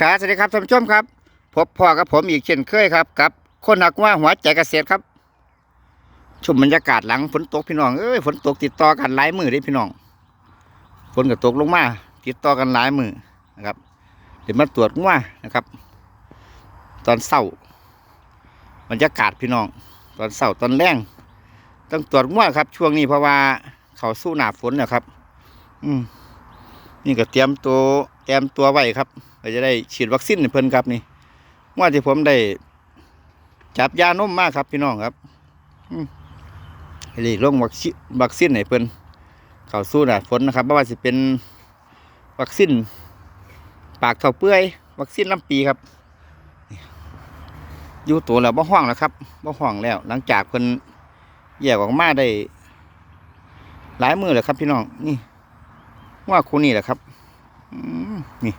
ครับสวัสดีครับท่านผู้ชมครับ พบพ่อกับผมอีกเช่นเคยครับกับ คนหักว่าหัวใจเกษตรครับชมบรรยากาศหลังฝนตกพี่น้องเอ้ยฝนตกติดต่อกันหลายมือเด้พี่น้องฝนก็ตกลงมาติดต่อกันหลายมือนะครับ เดี๋ยวมาตรวจว่านะครับ ตอนเศร้าบรรยากาศพี่น้อง ตอนเศร้าตอนแรงต้องตรวจว่าครับ ช่วงนี้เพราะว่าเขาสู้หนาฝนนะครับ อืมนี่ก็เตรียมตัว ตรียมตัวไว้ครับเราจะได้ฉีดวัคซีนเพิ่นครับนี่ว่าที่ผมได้จับยานมมากครับพี่น้องครับอืมให้ได้ลงวัคซีนวัคซีนให้เพิ่นเข้าสู้หนาฝนนะครับไม่ว่าจะเป็นวัคซีนปากเท่าเปื่อย วัคซีนลำปีครับ อยู่ตัวแล้วบ่ห้องแล้วครับบ่ห้องแล้ว หลังจากเพิ่นแยกออกมาได้ หลายมือแล้วครับ พี่น้องนี่ว่าคู่นี้แหละครับ นี่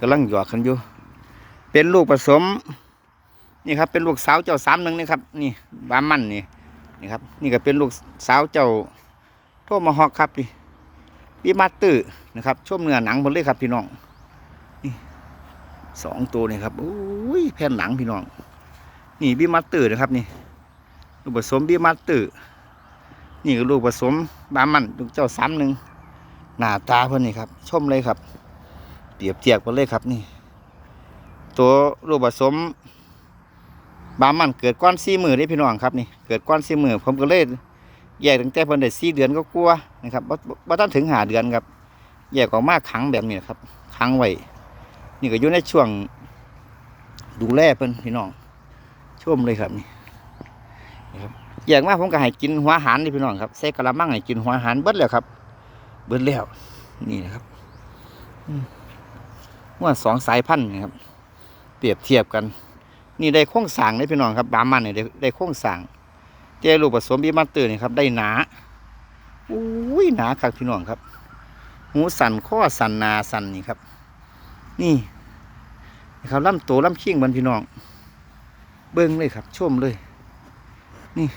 กำลังหยอกกันอยู่ เป็นลูกผสม นี่ครับ เป็นลูกสาวเจ้าสามหนึ่งนี่ครับ นี่บามันนี่นี่ครับ นี่ก็เป็นลูกสาวเจ้าโทมาฮอกครับนี่ปีมาสเตื้อนะครับชมเนื้อหนังหมดเลยครับพี่น้องนี่สองตัวนี่ครับอุ้ยแผ่นหนังพี่น้อง นี่บีมาสเตื้อนะครับนี่ลูกผสมบีมาสเตื้อนี่ก็ลูกผสมบามันลูกเจ้าสามหนึ่งหน้าตาเพื่อนนี่ครับ ชมเลยครับ รียบเทียบกันเลยครับนี่ ตัวรูปผสมบามันเกิดก้อนสี่มือได้พี่น้องครับนี่เกิดก้อนสี่มือผมก็เลยแยกตั้งแต่เพิ่นได้สี่เดือนก็กลัวนะครับบ่บ่ต้องถึงหาเดือนครับ แยกออกมาขังแบบนี้ครับขังไว้นี่ก็อยู่ในช่วงดูแลเพิ่นพี่น้องชมเลยครับนี่นี่ครับแยกมาผมก็ให้กินหัวหารนี่พี่น้องครับใส่กระมังให้กินหัวหารเบิดแล้วครับ เบิดแล้วนี่นะครับ อืม ว่าสองสายพันธุ์นะครับ เปรียบเทียบกัน นี่ได้โค้งสางได้พี่น้องครับบามันเนี่ยได้ได้โค้งสางเจลูกผสมบีมันเตอร์นี่ครับได้หนาอุ้ยหนาครับพี่น้องครับหูสันข้อสันนาสันนี่ครับ นี่นะครับลำตัวลำเชียงบันพี่น้อง เบิ้งเลยครับชมเลย นี่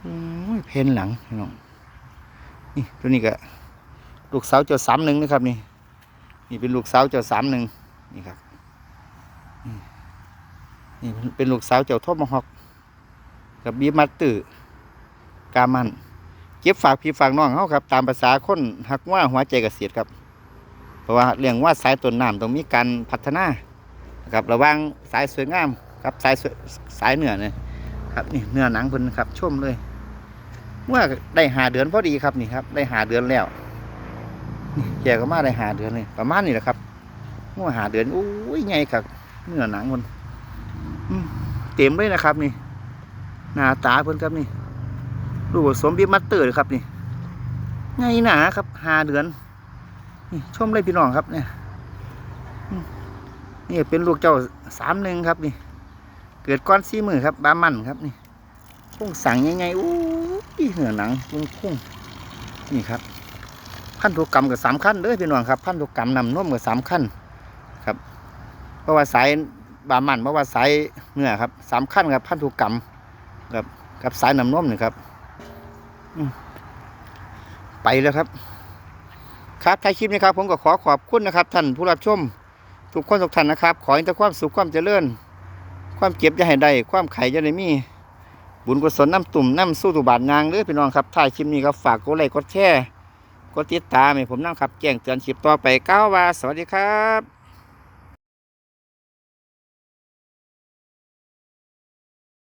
โอ้ยเพนหลังพี่น้องนี่ตัวนี้ก็ลูกสาวเจ้าสามหนึ่งนะครับนี่ นี่เป็นลูกสาวเจ้าสามหนึ่งนี่ครับนี่เป็นลูกสาวเจ้าทอมฮอก กับบีมัตตือกามันเก็บฝากพี่ฝากน้องเขาครับ ตามภาษาคนหักว่าหัวใจเกษตรครับ เพราะว่าเรื่องว่าสายต้นน้ำต้องมีการพัฒนาครับระว่างสายสวยงามกับสายสสายเหนือเนี่ยครับนี่เนื้อหนังเพิ่นครับชุ่มเลยเมื่อได้หาเดือนพอดีครับนี่ครับ ได้หาเดือนแล้ว แกก็มาได้หาเดือนเลยประมาณนี้แหละครับเมื่อหาเดือนอุ้ยไงครับเนื้อหนังมันเต็มเลยนะครับ นี่หน้าตาเพิ่นครับนี่ลูกผสมบีมัตเตอร์ครับนี่ไงหนาครับหาเดือนนี่ชมเลยพี่น้องครับเนี่ยนี่เป็นลูกเจ้าสามหนึ่งครับนี่ เกิดก้อนซี่มือครับ บามันครับนี่พุ่งสั่งยังไงอู้ยเหนือหนังพุ่งพุ่งนี่ครับ พันธุกรรมกับสามขั้นเด้อพี่น้องครับ พันธุกรรมนำนมกับสามขั้นครับ เพราะว่าสายบามันเพราะว่าสายเนื้อครับสามขั้นครับ พันธุกรรมกับกับสายนำนมนี่ครับไปแล้วครับ ครับท้ายคลิปนี้ครับ ผมก็ขอขอบคุณนะครับ ท่านผู้รับชมทุกคนทุกท่านนะครับ ขอให้แต่ความสุขความเจริญ ความเก็บจะให้ได้ความไข่จะได้มี บุญกุศลน้ำตุ่มน้ำสู้ตุบาทนางเด้อพี่น้องครับถ่ายคลิปนี้ก็ฝากกดไลค์กดแชร์ กดติดตามให้ผมนั่งขับแจ้งเตือนคลิปต่อไปก้าวว่า สวัสดีครับ